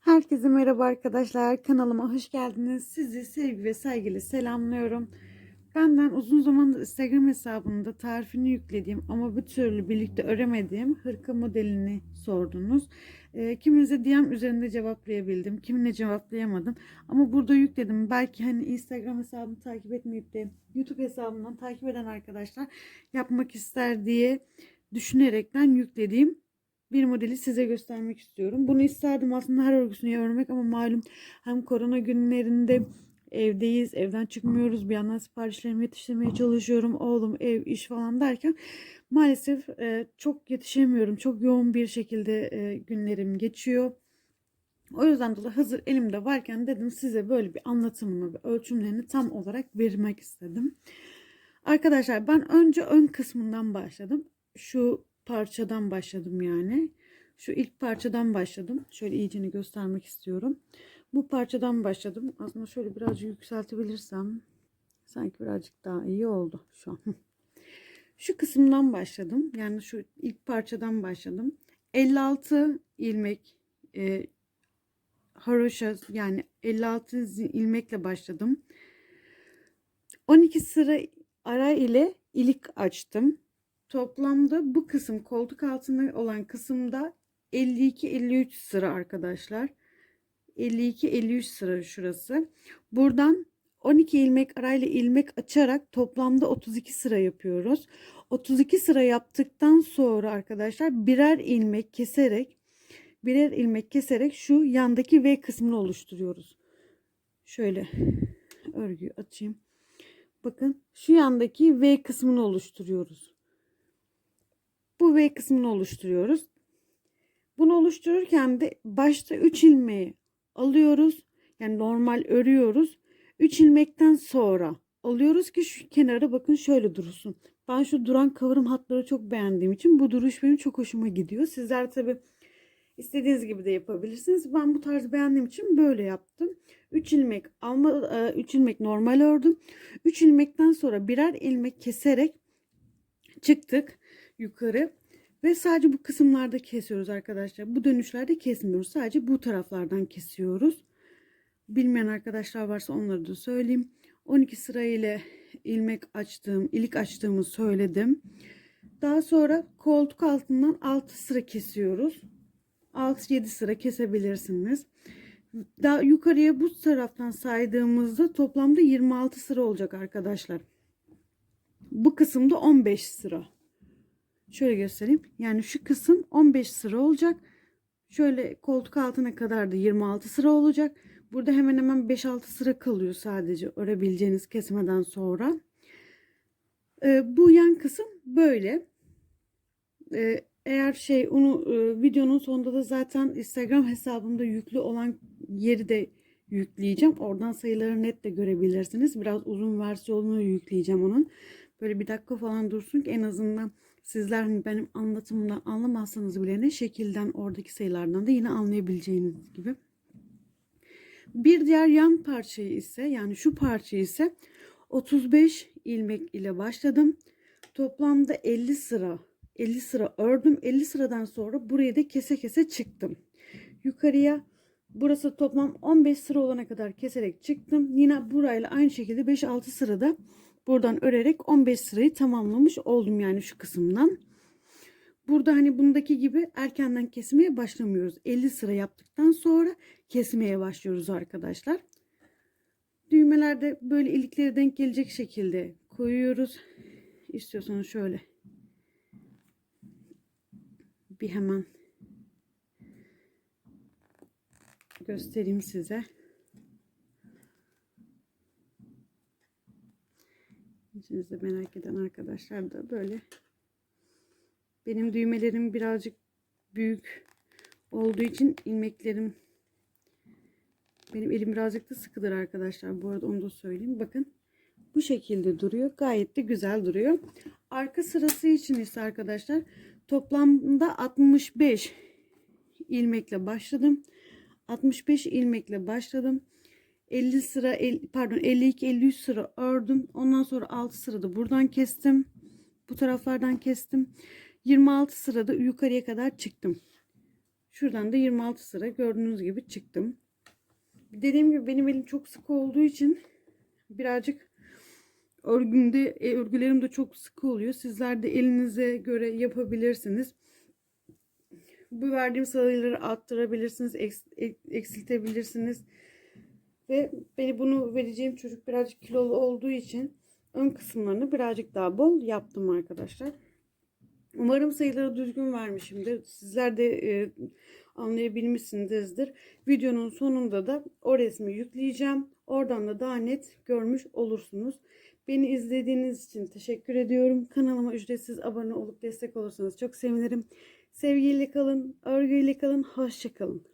Herkese merhaba arkadaşlar. Kanalıma hoş geldiniz. Sizi sevgi ve saygıyla selamlıyorum. Benden uzun zamandır Instagram hesabında tarifini yüklediğim ama bir türlü birlikte öremediğim hırka modelini sordunuz. E, kiminize DM üzerinde cevaplayabildim, kimine cevaplayamadım. Ama burada yükledim. Belki hani Instagram hesabını takip etmeyip de YouTube hesabından takip eden arkadaşlar yapmak ister diye düşünerekten yüklediğim bir modeli size göstermek istiyorum. Bunu isterdim aslında her örgüsünü örmek ama malum hem korona günlerinde evdeyiz, evden çıkmıyoruz. Bir yandan siparişlerimi yetiştirmeye çalışıyorum. Oğlum, ev, iş falan derken maalesef e, çok yetişemiyorum. Çok yoğun bir şekilde e, günlerim geçiyor. O yüzden dolayı hazır elimde varken dedim size böyle bir anlatımını ve ölçümlerini tam olarak vermek istedim. Arkadaşlar ben önce ön kısmından başladım. Şu parçadan başladım yani. Şu ilk parçadan başladım. Şöyle iyicini göstermek istiyorum. Bu parçadan başladım. Aslında şöyle birazcık yükseltebilirsem sanki birazcık daha iyi oldu şu an. Şu kısımdan başladım. Yani şu ilk parçadan başladım. 56 ilmek e, haroşa yani 56 ilmekle başladım. 12 sıra ara ile ilik açtım. Toplamda bu kısım koltuk altında olan kısımda 52-53 sıra arkadaşlar. 52-53 sıra şurası. Buradan 12 ilmek arayla ilmek açarak toplamda 32 sıra yapıyoruz. 32 sıra yaptıktan sonra arkadaşlar birer ilmek keserek birer ilmek keserek şu yandaki V kısmını oluşturuyoruz. Şöyle örgüyü açayım. Bakın şu yandaki V kısmını oluşturuyoruz. Bu V kısmını oluşturuyoruz. Bunu oluştururken de başta 3 ilmeği alıyoruz. Yani normal örüyoruz. 3 ilmekten sonra alıyoruz ki şu kenara bakın şöyle dursun. Ben şu duran kıvrım hatları çok beğendiğim için bu duruş benim çok hoşuma gidiyor. Sizler tabi istediğiniz gibi de yapabilirsiniz. Ben bu tarz beğendiğim için böyle yaptım. 3 ilmek alma 3 ilmek normal ördüm. 3 ilmekten sonra birer ilmek keserek çıktık yukarı ve sadece bu kısımlarda kesiyoruz arkadaşlar. Bu dönüşlerde kesmiyoruz. Sadece bu taraflardan kesiyoruz. Bilmeyen arkadaşlar varsa onları da söyleyeyim. 12 sıra ile ilmek açtığım, ilik açtığımı söyledim. Daha sonra koltuk altından 6 sıra kesiyoruz. 6-7 sıra kesebilirsiniz. Daha yukarıya bu taraftan saydığımızda toplamda 26 sıra olacak arkadaşlar. Bu kısımda 15 sıra. Şöyle göstereyim. Yani şu kısım 15 sıra olacak. Şöyle koltuk altına kadar da 26 sıra olacak. Burada hemen hemen 5-6 sıra kalıyor sadece örebileceğiniz kesmeden sonra. Ee, bu yan kısım böyle. Ee, eğer şey onu e, videonun sonunda da zaten Instagram hesabımda yüklü olan yeri de yükleyeceğim. Oradan sayıları net de görebilirsiniz. Biraz uzun versiyonunu yükleyeceğim onun. Böyle bir dakika falan dursun ki en azından sizler hani benim anlatımımdan anlamazsanız bile ne şekilden oradaki sayılardan da yine anlayabileceğiniz gibi. Bir diğer yan parçayı ise yani şu parçayı ise 35 ilmek ile başladım. Toplamda 50 sıra 50 sıra ördüm. 50 sıradan sonra buraya da kese kese çıktım. Yukarıya burası toplam 15 sıra olana kadar keserek çıktım. Yine burayla aynı şekilde 5-6 sırada buradan örerek 15 sırayı tamamlamış oldum yani şu kısımdan. Burada hani bundaki gibi erkenden kesmeye başlamıyoruz. 50 sıra yaptıktan sonra kesmeye başlıyoruz arkadaşlar. Düğmelerde böyle ilikleri denk gelecek şekilde koyuyoruz. İstiyorsanız şöyle bir hemen göstereyim size. İçinizde merak eden arkadaşlar da böyle. Benim düğmelerim birazcık büyük olduğu için ilmeklerim benim elim birazcık da sıkıdır arkadaşlar. Bu arada onu da söyleyeyim. Bakın bu şekilde duruyor. Gayet de güzel duruyor. Arka sırası için ise arkadaşlar toplamda 65 ilmekle başladım. 65 ilmekle başladım. 50 sıra pardon 52 53 sıra ördüm. Ondan sonra 6 sırada buradan kestim. Bu taraflardan kestim. 26 sırada yukarıya kadar çıktım. Şuradan da 26 sıra gördüğünüz gibi çıktım. Dediğim gibi benim elim çok sıkı olduğu için birazcık örgümde e, örgülerim de çok sıkı oluyor. Sizler de elinize göre yapabilirsiniz. Bu verdiğim sayıları arttırabilirsiniz, eks- ek- eksiltebilirsiniz. Ve beni bunu vereceğim çocuk birazcık kilolu olduğu için ön kısımlarını birazcık daha bol yaptım arkadaşlar. Umarım sayıları düzgün vermişimdir. Sizler de e, anlayabilmişsinizdir. Videonun sonunda da o resmi yükleyeceğim. Oradan da daha net görmüş olursunuz. Beni izlediğiniz için teşekkür ediyorum. Kanalıma ücretsiz abone olup destek olursanız çok sevinirim. Sevgiyle kalın, örgüyle kalın, hoşça kalın.